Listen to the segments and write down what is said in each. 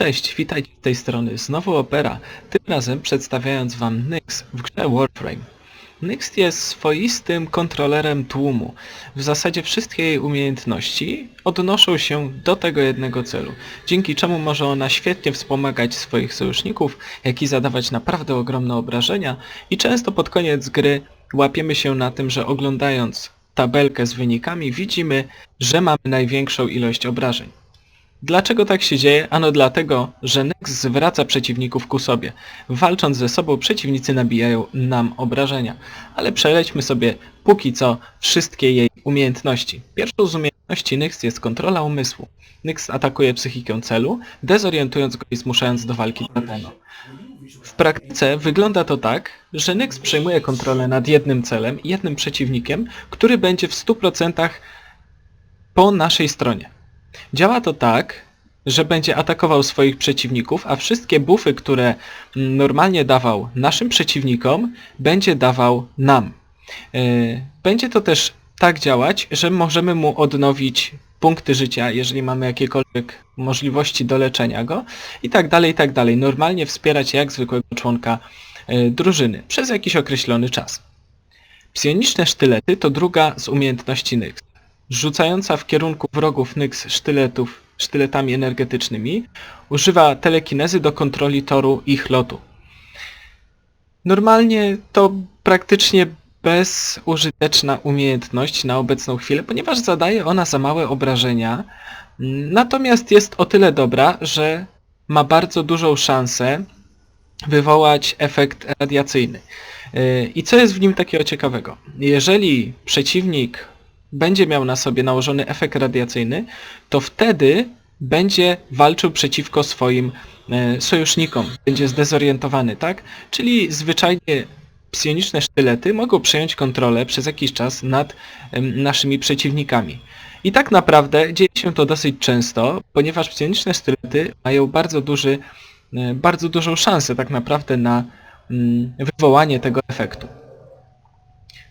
Cześć, witajcie z tej strony, znowu Opera, tym razem przedstawiając wam Nyx w grze Warframe. Nyx jest swoistym kontrolerem tłumu. W zasadzie wszystkie jej umiejętności odnoszą się do tego jednego celu, dzięki czemu może ona świetnie wspomagać swoich sojuszników, jak i zadawać naprawdę ogromne obrażenia i często pod koniec gry łapiemy się na tym, że oglądając tabelkę z wynikami widzimy, że mamy największą ilość obrażeń. Dlaczego tak się dzieje? Ano dlatego, że Nex zwraca przeciwników ku sobie. Walcząc ze sobą przeciwnicy nabijają nam obrażenia. Ale przelećmy sobie póki co wszystkie jej umiejętności. Pierwszą z umiejętności Nyx jest kontrola umysłu. Nyx atakuje psychikę celu, dezorientując go i zmuszając do walki Drateno. W praktyce wygląda to tak, że Nyx przejmuje kontrolę nad jednym celem jednym przeciwnikiem, który będzie w 100% po naszej stronie. Działa to tak, że będzie atakował swoich przeciwników, a wszystkie buffy, które normalnie dawał naszym przeciwnikom, będzie dawał nam. Yy, Będzie to też tak działać, że możemy mu odnowić punkty życia, jeżeli mamy jakiekolwiek możliwości do leczenia go i tak dalej, i tak dalej. Normalnie wspierać jak zwykłego członka yy, drużyny przez jakiś określony czas. Psioniczne sztylety to druga z umiejętności Nyx rzucająca w kierunku wrogów Nyx sztyletów, sztyletami energetycznymi, używa telekinezy do kontroli toru ich lotu. Normalnie to praktycznie bezużyteczna umiejętność na obecną chwilę, ponieważ zadaje ona za małe obrażenia, natomiast jest o tyle dobra, że ma bardzo dużą szansę wywołać efekt radiacyjny. I co jest w nim takiego ciekawego? Jeżeli przeciwnik będzie miał na sobie nałożony efekt radiacyjny, to wtedy będzie walczył przeciwko swoim e, sojusznikom, będzie zdezorientowany, tak? Czyli zwyczajnie psioniczne sztylety mogą przejąć kontrolę przez jakiś czas nad naszymi przeciwnikami. I tak naprawdę dzieje się to dosyć często, ponieważ psioniczne sztylety mają bardzo duży, e, bardzo dużą szansę tak naprawdę na mm, wywołanie tego efektu.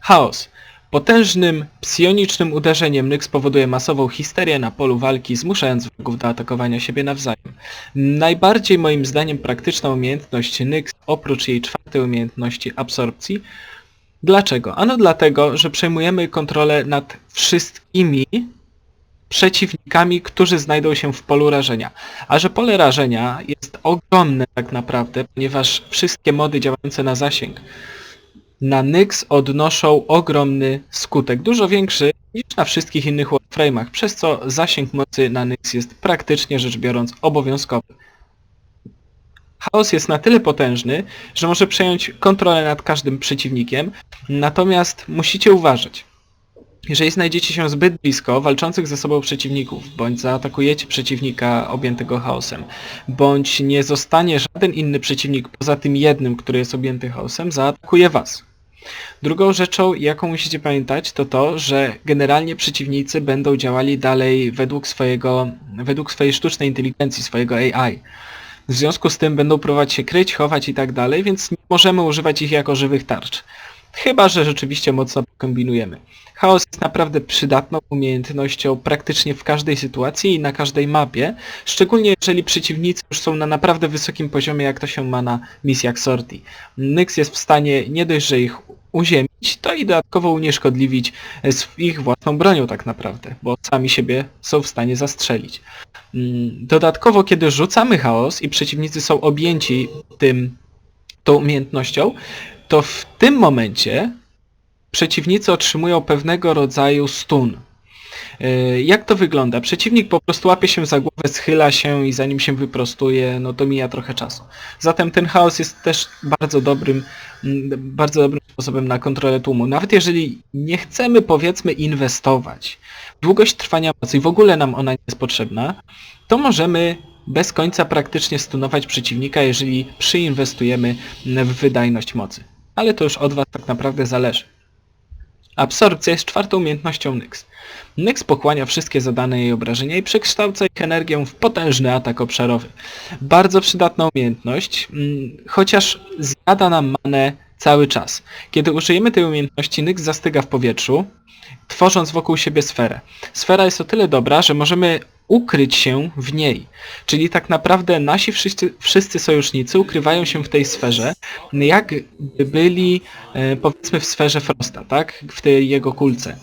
Chaos. Potężnym, psionicznym uderzeniem Nyx powoduje masową histerię na polu walki, zmuszając wrogów do atakowania siebie nawzajem. Najbardziej moim zdaniem praktyczna umiejętność Nyx, oprócz jej czwartej umiejętności absorpcji. Dlaczego? Ano dlatego, że przejmujemy kontrolę nad wszystkimi przeciwnikami, którzy znajdą się w polu rażenia. A że pole rażenia jest ogromne tak naprawdę, ponieważ wszystkie mody działające na zasięg na Nyx odnoszą ogromny skutek, dużo większy niż na wszystkich innych Warframe'ach, przez co zasięg mocy na Nyx jest praktycznie rzecz biorąc obowiązkowy. Chaos jest na tyle potężny, że może przejąć kontrolę nad każdym przeciwnikiem, natomiast musicie uważać. Jeżeli znajdziecie się zbyt blisko walczących ze sobą przeciwników, bądź zaatakujecie przeciwnika objętego chaosem, bądź nie zostanie żaden inny przeciwnik poza tym jednym, który jest objęty chaosem, zaatakuje was. Drugą rzeczą, jaką musicie pamiętać, to to, że generalnie przeciwnicy będą działali dalej według swojego, według swojej sztucznej inteligencji, swojego AI. W związku z tym będą próbować się kryć, chować i tak dalej, więc nie możemy używać ich jako żywych tarcz. Chyba, że rzeczywiście mocno kombinujemy. Chaos jest naprawdę przydatną umiejętnością praktycznie w każdej sytuacji i na każdej mapie, szczególnie jeżeli przeciwnicy już są na naprawdę wysokim poziomie, jak to się ma na misjach sortii. Nyx jest w stanie nie dość, że ich uziemić, to i dodatkowo unieszkodliwić ich własną bronią tak naprawdę, bo sami siebie są w stanie zastrzelić. Mm, dodatkowo, kiedy rzucamy chaos i przeciwnicy są objęci tym, tą umiejętnością, to w tym momencie przeciwnicy otrzymują pewnego rodzaju stun. E, jak to wygląda? Przeciwnik po prostu łapie się za głowę, schyla się i zanim się wyprostuje, no to mija trochę czasu. Zatem ten chaos jest też bardzo dobrym, bardzo dobrym sposobem na kontrolę tłumu. Nawet jeżeli nie chcemy powiedzmy inwestować, długość trwania mocy i w ogóle nam ona nie jest potrzebna, to możemy bez końca praktycznie stunować przeciwnika, jeżeli przyinwestujemy w wydajność mocy. Ale to już od Was tak naprawdę zależy. Absorpcja jest czwartą umiejętnością Nyx. Nyx pochłania wszystkie zadane jej obrażenia i przekształca ich energię w potężny atak obszarowy. Bardzo przydatna umiejętność, mm, chociaż zjada nam manę cały czas. Kiedy użyjemy tej umiejętności, Nyx zastyga w powietrzu, tworząc wokół siebie sferę. Sfera jest o tyle dobra, że możemy ukryć się w niej. Czyli tak naprawdę nasi wszyscy, wszyscy sojusznicy ukrywają się w tej sferze, jakby byli e, powiedzmy w sferze Frosta, tak? W tej jego kulce.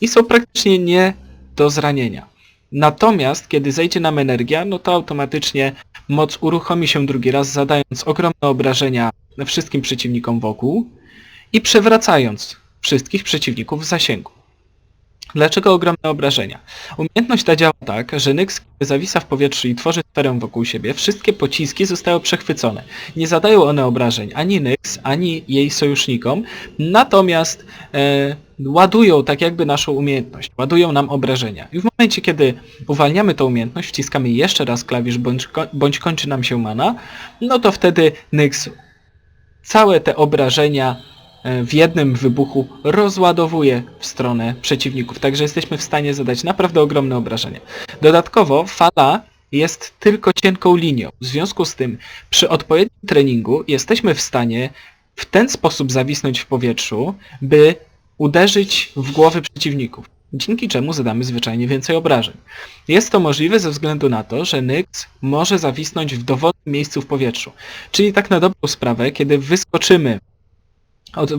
I są praktycznie nie do zranienia. Natomiast kiedy zejdzie nam energia, no to automatycznie moc uruchomi się drugi raz, zadając ogromne obrażenia wszystkim przeciwnikom wokół i przewracając wszystkich przeciwników w zasięgu. Dlaczego ogromne obrażenia? Umiejętność ta działa tak, że Nyx, kiedy zawisa w powietrzu i tworzy sferę wokół siebie, wszystkie pociski zostają przechwycone. Nie zadają one obrażeń ani Nyx, ani jej sojusznikom, natomiast e, ładują tak jakby naszą umiejętność, ładują nam obrażenia. I w momencie, kiedy uwalniamy tę umiejętność, wciskamy jeszcze raz klawisz, bądź, bądź kończy nam się mana, no to wtedy Nyx całe te obrażenia w jednym wybuchu rozładowuje w stronę przeciwników. Także jesteśmy w stanie zadać naprawdę ogromne obrażenia. Dodatkowo fala jest tylko cienką linią. W związku z tym przy odpowiednim treningu jesteśmy w stanie w ten sposób zawisnąć w powietrzu, by uderzyć w głowy przeciwników. Dzięki czemu zadamy zwyczajnie więcej obrażeń. Jest to możliwe ze względu na to, że Nyx może zawisnąć w dowolnym miejscu w powietrzu. Czyli tak na dobrą sprawę, kiedy wyskoczymy od,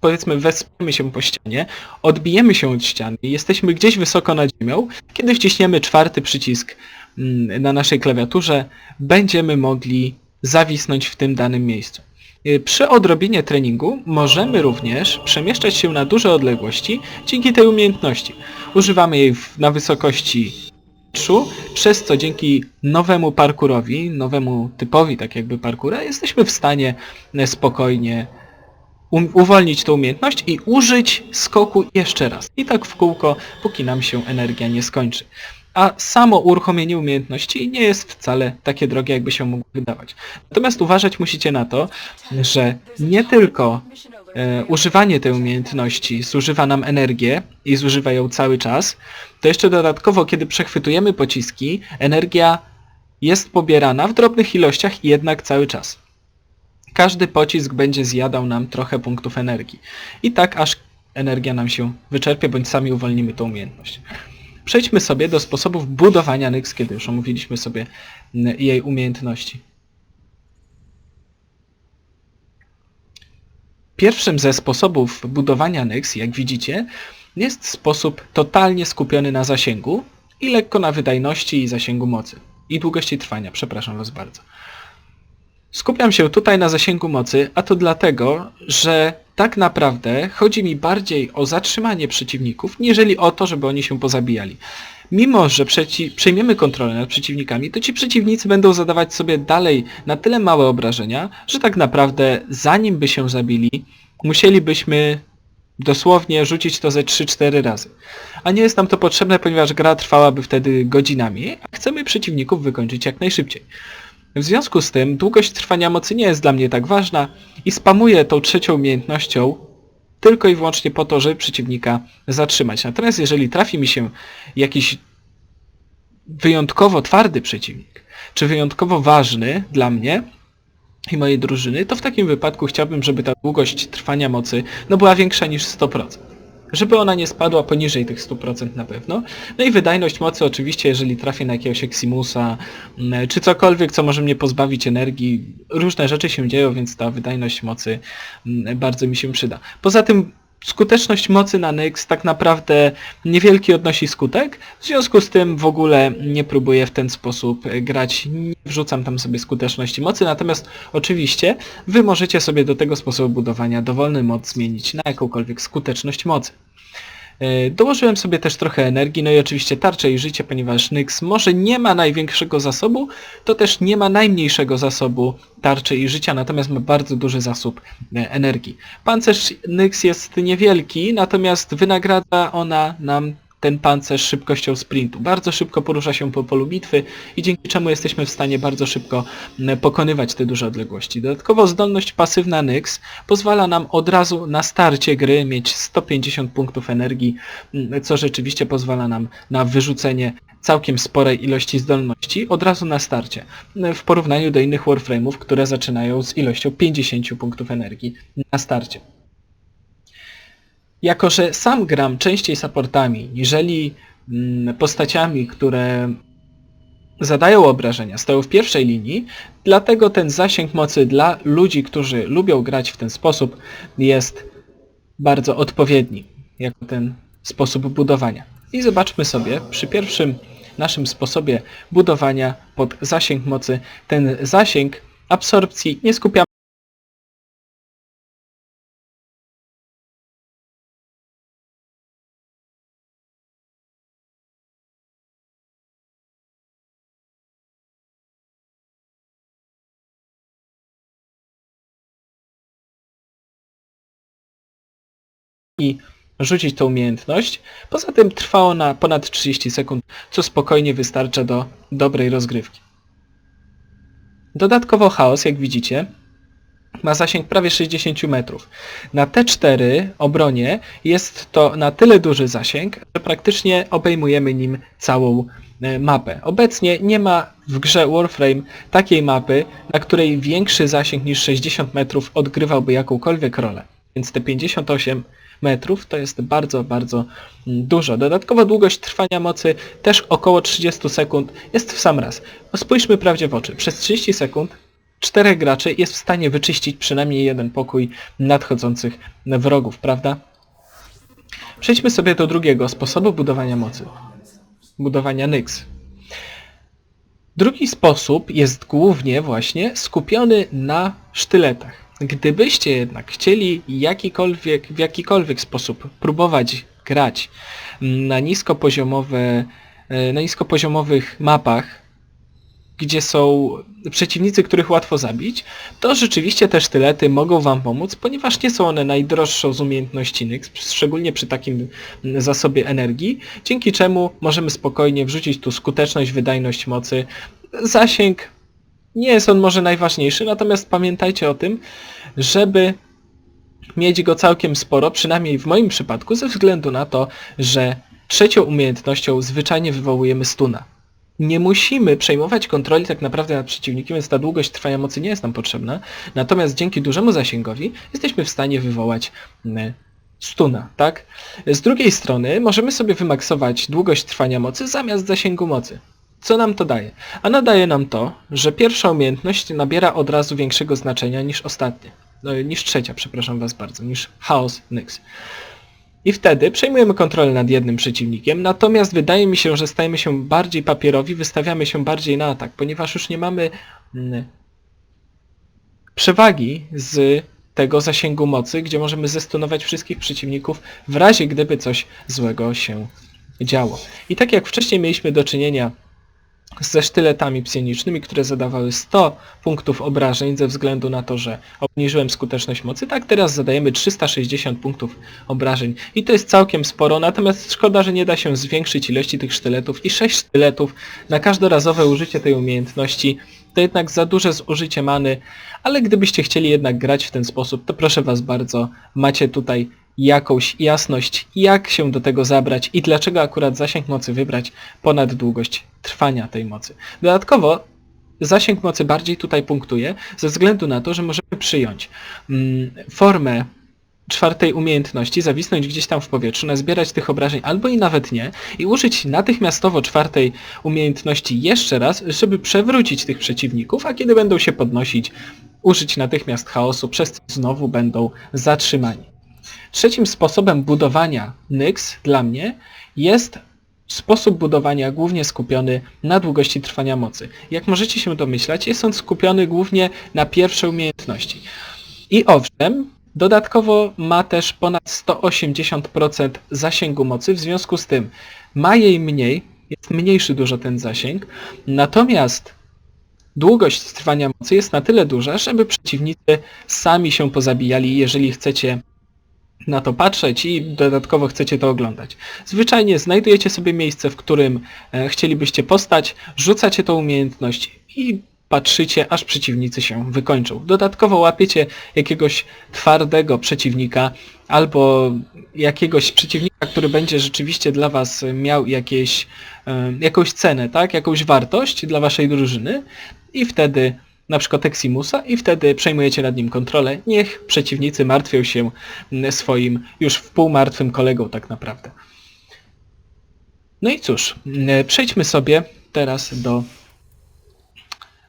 powiedzmy wespniemy się po ścianie, odbijemy się od ściany jesteśmy gdzieś wysoko nad ziemią, kiedy wciśniemy czwarty przycisk mm, na naszej klawiaturze, będziemy mogli zawisnąć w tym danym miejscu. Y, przy odrobinie treningu możemy również przemieszczać się na duże odległości dzięki tej umiejętności. Używamy jej na wysokości przez co dzięki nowemu parkurowi, nowemu typowi tak jakby parkura, jesteśmy w stanie e, spokojnie uwolnić tę umiejętność i użyć skoku jeszcze raz. I tak w kółko, póki nam się energia nie skończy. A samo uruchomienie umiejętności nie jest wcale takie drogie, jakby się mogło wydawać. Natomiast uważać musicie na to, że nie tylko e, używanie tej umiejętności zużywa nam energię i zużywa ją cały czas, to jeszcze dodatkowo, kiedy przechwytujemy pociski, energia jest pobierana w drobnych ilościach i jednak cały czas każdy pocisk będzie zjadał nam trochę punktów energii. I tak aż energia nam się wyczerpie, bądź sami uwolnimy tą umiejętność. Przejdźmy sobie do sposobów budowania Nyx, kiedy już omówiliśmy sobie jej umiejętności. Pierwszym ze sposobów budowania Nyx, jak widzicie, jest sposób totalnie skupiony na zasięgu i lekko na wydajności i zasięgu mocy. I długości trwania, przepraszam Was bardzo. Skupiam się tutaj na zasięgu mocy, a to dlatego, że tak naprawdę chodzi mi bardziej o zatrzymanie przeciwników, niżeli o to, żeby oni się pozabijali. Mimo, że przejmiemy kontrolę nad przeciwnikami, to ci przeciwnicy będą zadawać sobie dalej na tyle małe obrażenia, że tak naprawdę zanim by się zabili, musielibyśmy dosłownie rzucić to ze 3-4 razy. A nie jest nam to potrzebne, ponieważ gra trwałaby wtedy godzinami, a chcemy przeciwników wykończyć jak najszybciej. W związku z tym długość trwania mocy nie jest dla mnie tak ważna i spamuję tą trzecią umiejętnością tylko i wyłącznie po to, żeby przeciwnika zatrzymać. Natomiast jeżeli trafi mi się jakiś wyjątkowo twardy przeciwnik, czy wyjątkowo ważny dla mnie i mojej drużyny, to w takim wypadku chciałbym, żeby ta długość trwania mocy no, była większa niż 100% żeby ona nie spadła poniżej tych 100% na pewno. No i wydajność mocy oczywiście, jeżeli trafię na jakiegoś Eximusa, mm, czy cokolwiek, co może mnie pozbawić energii, różne rzeczy się dzieją, więc ta wydajność mocy mm, bardzo mi się przyda. Poza tym skuteczność mocy na Nyx tak naprawdę niewielki odnosi skutek, w związku z tym w ogóle nie próbuję w ten sposób grać, nie wrzucam tam sobie skuteczności mocy, natomiast oczywiście wy możecie sobie do tego sposobu budowania dowolny moc zmienić na jakąkolwiek skuteczność mocy. E, dołożyłem sobie też trochę energii, no i oczywiście tarczę i życie, ponieważ Nyx może nie ma największego zasobu, to też nie ma najmniejszego zasobu tarczy i życia, natomiast ma bardzo duży zasób e, energii. Pancerz Nyx jest niewielki, natomiast wynagradza ona nam ten pancerz szybkością sprintu. Bardzo szybko porusza się po polu bitwy i dzięki czemu jesteśmy w stanie bardzo szybko pokonywać te duże odległości. Dodatkowo zdolność pasywna Nyx pozwala nam od razu na starcie gry mieć 150 punktów energii, co rzeczywiście pozwala nam na wyrzucenie całkiem sporej ilości zdolności od razu na starcie, w porównaniu do innych Warframe'ów, które zaczynają z ilością 50 punktów energii na starcie. Jako, że sam gram częściej supportami, niżeli mm, postaciami, które zadają obrażenia, stoją w pierwszej linii, dlatego ten zasięg mocy dla ludzi, którzy lubią grać w ten sposób jest bardzo odpowiedni, jako ten sposób budowania. I zobaczmy sobie przy pierwszym naszym sposobie budowania pod zasięg mocy, ten zasięg absorpcji nie skupiamy i rzucić tą umiejętność. Poza tym trwa ona ponad 30 sekund, co spokojnie wystarcza do dobrej rozgrywki. Dodatkowo chaos, jak widzicie, ma zasięg prawie 60 metrów. Na T4 obronie jest to na tyle duży zasięg, że praktycznie obejmujemy nim całą e, mapę. Obecnie nie ma w grze Warframe takiej mapy, na której większy zasięg niż 60 metrów odgrywałby jakąkolwiek rolę. Więc te 58 metrów to jest bardzo, bardzo mm, dużo. Dodatkowa długość trwania mocy też około 30 sekund jest w sam raz. No spójrzmy prawdzie w oczy. Przez 30 sekund czterech graczy jest w stanie wyczyścić przynajmniej jeden pokój nadchodzących wrogów, prawda? Przejdźmy sobie do drugiego sposobu budowania mocy. Budowania Nyx. Drugi sposób jest głównie właśnie skupiony na sztyletach. Gdybyście jednak chcieli jakikolwiek, w jakikolwiek sposób próbować grać na niskopoziomowe, e, na niskopoziomowych mapach, gdzie są przeciwnicy, których łatwo zabić, to rzeczywiście te sztylety mogą Wam pomóc, ponieważ nie są one najdroższą z umiejętności Nyx, szczególnie przy takim zasobie energii, dzięki czemu możemy spokojnie wrzucić tu skuteczność, wydajność mocy, zasięg nie jest on może najważniejszy, natomiast pamiętajcie o tym, żeby mieć go całkiem sporo, przynajmniej w moim przypadku, ze względu na to, że trzecią umiejętnością zwyczajnie wywołujemy stuna. Nie musimy przejmować kontroli tak naprawdę nad przeciwnikiem, więc ta długość trwania mocy nie jest nam potrzebna. Natomiast dzięki dużemu zasięgowi jesteśmy w stanie wywołać mm, stuna, tak? Z drugiej strony możemy sobie wymaksować długość trwania mocy zamiast zasięgu mocy. Co nam to daje? A nadaje nam to, że pierwsza umiejętność nabiera od razu większego znaczenia niż ostatnia. No, niż trzecia, przepraszam was bardzo, niż Chaos Nyx. I wtedy przejmujemy kontrolę nad jednym przeciwnikiem, natomiast wydaje mi się, że stajemy się bardziej papierowi, wystawiamy się bardziej na atak, ponieważ już nie mamy mm, przewagi z tego zasięgu mocy, gdzie możemy zestunować wszystkich przeciwników w razie gdyby coś złego się działo. I tak jak wcześniej mieliśmy do czynienia ze sztyletami psionicznymi, które zadawały 100 punktów obrażeń ze względu na to, że obniżyłem skuteczność mocy. Tak, teraz zadajemy 360 punktów obrażeń. I to jest całkiem sporo, natomiast szkoda, że nie da się zwiększyć ilości tych sztyletów. I 6 sztyletów na każdorazowe użycie tej umiejętności to jednak za duże zużycie many, ale gdybyście chcieli jednak grać w ten sposób, to proszę Was bardzo, macie tutaj jakąś jasność, jak się do tego zabrać i dlaczego akurat zasięg mocy wybrać ponad długość trwania tej mocy. Dodatkowo zasięg mocy bardziej tutaj punktuje ze względu na to, że możemy przyjąć mm, formę czwartej umiejętności, zawisnąć gdzieś tam w powietrzu, nazbierać tych obrażeń albo i nawet nie i użyć natychmiastowo czwartej umiejętności jeszcze raz, żeby przewrócić tych przeciwników, a kiedy będą się podnosić, użyć natychmiast chaosu, przez co znowu będą zatrzymani. Trzecim sposobem budowania Nyx dla mnie jest sposób budowania głównie skupiony na długości trwania mocy. Jak możecie się domyślać, jest on skupiony głównie na pierwszej umiejętności. I owszem, dodatkowo ma też ponad 180% zasięgu mocy, w związku z tym ma jej mniej, jest mniejszy dużo ten zasięg, natomiast długość trwania mocy jest na tyle duża, żeby przeciwnicy sami się pozabijali, jeżeli chcecie na to patrzeć i dodatkowo chcecie to oglądać. Zwyczajnie znajdujecie sobie miejsce, w którym e, chcielibyście postać, rzucacie tą umiejętność i patrzycie, aż przeciwnicy się wykończą. Dodatkowo łapiecie jakiegoś twardego przeciwnika albo jakiegoś przeciwnika, który będzie rzeczywiście dla was miał jakieś, e, jakąś cenę, tak? jakąś wartość dla waszej drużyny i wtedy na przykład Eximusa i wtedy przejmujecie nad nim kontrolę. Niech przeciwnicy martwią się swoim już wpółmartwym kolegą tak naprawdę. No i cóż, przejdźmy sobie teraz do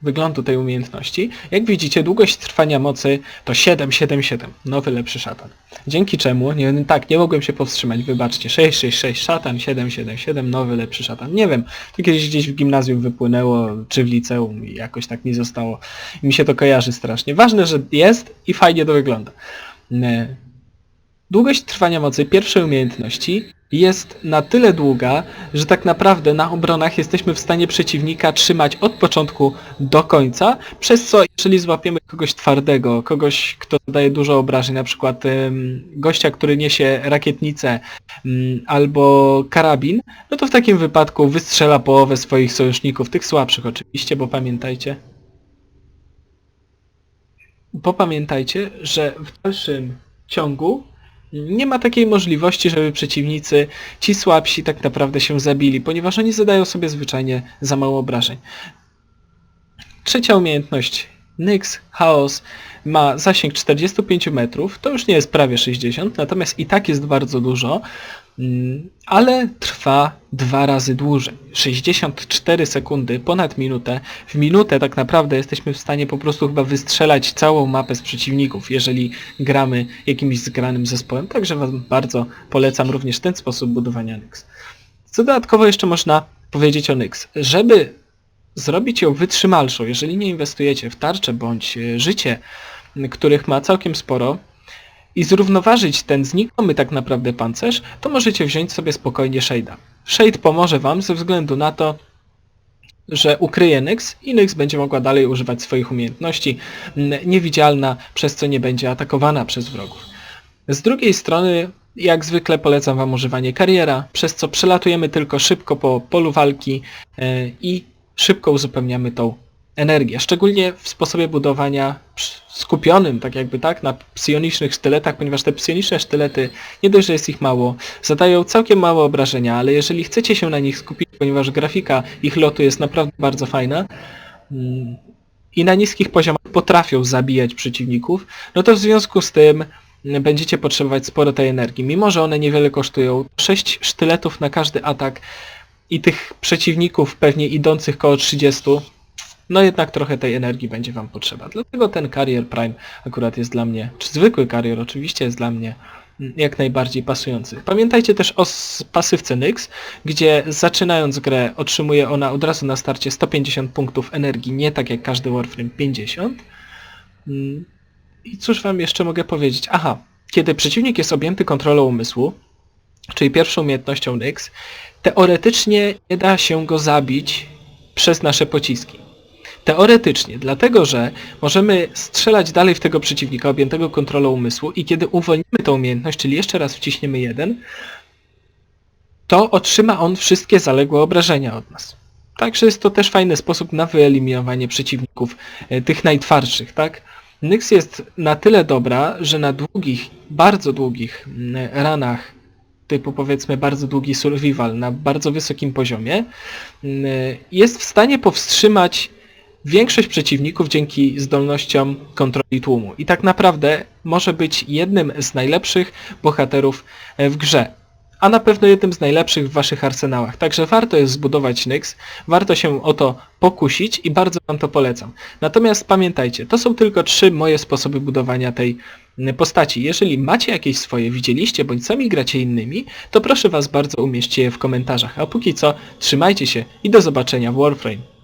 wyglądu tej umiejętności. Jak widzicie, długość trwania mocy to 777, nowy lepszy szatan. Dzięki czemu, nie, tak, nie mogłem się powstrzymać, wybaczcie, 666 szatan, 777, nowy lepszy szatan. Nie wiem, to kiedyś gdzieś w gimnazjum wypłynęło, czy w liceum i jakoś tak mi zostało. Mi się to kojarzy strasznie. Ważne, że jest i fajnie to wygląda. Długość trwania mocy pierwszej umiejętności jest na tyle długa, że tak naprawdę na obronach jesteśmy w stanie przeciwnika trzymać od początku do końca, przez co jeżeli złapiemy kogoś twardego, kogoś, kto daje dużo obrażeń, na przykład ym, gościa, który niesie rakietnicę ym, albo karabin, no to w takim wypadku wystrzela połowę swoich sojuszników, tych słabszych oczywiście, bo pamiętajcie, bo pamiętajcie, że w dalszym ciągu nie ma takiej możliwości, żeby przeciwnicy, ci słabsi tak naprawdę się zabili, ponieważ oni zadają sobie zwyczajnie za mało obrażeń. Trzecia umiejętność Nyx Chaos ma zasięg 45 metrów, to już nie jest prawie 60, natomiast i tak jest bardzo dużo, ale trwa dwa razy dłużej. 64 sekundy, ponad minutę. W minutę tak naprawdę jesteśmy w stanie po prostu chyba wystrzelać całą mapę z przeciwników, jeżeli gramy jakimś zgranym zespołem, także Wam bardzo polecam również ten sposób budowania Nyx. Co dodatkowo jeszcze można powiedzieć o Nyx? Żeby zrobić ją wytrzymalszą, jeżeli nie inwestujecie w tarczę bądź e, życie, których ma całkiem sporo, i zrównoważyć ten znikomy tak naprawdę pancerz, to możecie wziąć sobie spokojnie Shade'a. Shade pomoże Wam ze względu na to, że ukryje Nyx i Nyx będzie mogła dalej używać swoich umiejętności, niewidzialna, przez co nie będzie atakowana przez wrogów. Z drugiej strony, jak zwykle polecam Wam używanie kariera, przez co przelatujemy tylko szybko po polu walki e, i szybko uzupełniamy tą energię. Szczególnie w sposobie budowania skupionym, tak jakby tak, na psionicznych sztyletach, ponieważ te psioniczne sztylety, nie dość, że jest ich mało, zadają całkiem małe obrażenia, ale jeżeli chcecie się na nich skupić, ponieważ grafika ich lotu jest naprawdę bardzo fajna mm, i na niskich poziomach potrafią zabijać przeciwników, no to w związku z tym będziecie potrzebować sporo tej energii. Mimo, że one niewiele kosztują, 6 sztyletów na każdy atak i tych przeciwników pewnie idących koło 30, no jednak trochę tej energii będzie Wam potrzeba. Dlatego ten Carrier Prime akurat jest dla mnie, czy zwykły Carrier oczywiście jest dla mnie mm, jak najbardziej pasujący. Pamiętajcie też o pasywce Nyx, gdzie zaczynając grę otrzymuje ona od razu na starcie 150 punktów energii, nie tak jak każdy Warframe 50. Mm, I cóż Wam jeszcze mogę powiedzieć? Aha, kiedy przeciwnik jest objęty kontrolą umysłu, czyli pierwszą umiejętnością Nyx, teoretycznie nie da się go zabić przez nasze pociski. Teoretycznie, dlatego że możemy strzelać dalej w tego przeciwnika objętego kontrolą umysłu i kiedy uwolnimy tą umiejętność, czyli jeszcze raz wciśniemy jeden, to otrzyma on wszystkie zaległe obrażenia od nas. Także jest to też fajny sposób na wyeliminowanie przeciwników, e, tych najtwardszych, tak? Nyx jest na tyle dobra, że na długich, bardzo długich mm, ranach typu powiedzmy bardzo długi survival na bardzo wysokim poziomie, mm, jest w stanie powstrzymać większość przeciwników dzięki zdolnościom kontroli tłumu. I tak naprawdę może być jednym z najlepszych bohaterów w grze a na pewno jednym z najlepszych w waszych arsenałach. Także warto jest zbudować Nyx, warto się o to pokusić i bardzo wam to polecam. Natomiast pamiętajcie, to są tylko trzy moje sposoby budowania tej postaci. Jeżeli macie jakieś swoje, widzieliście, bądź sami gracie innymi, to proszę was bardzo umieśćcie je w komentarzach. A póki co, trzymajcie się i do zobaczenia w Warframe.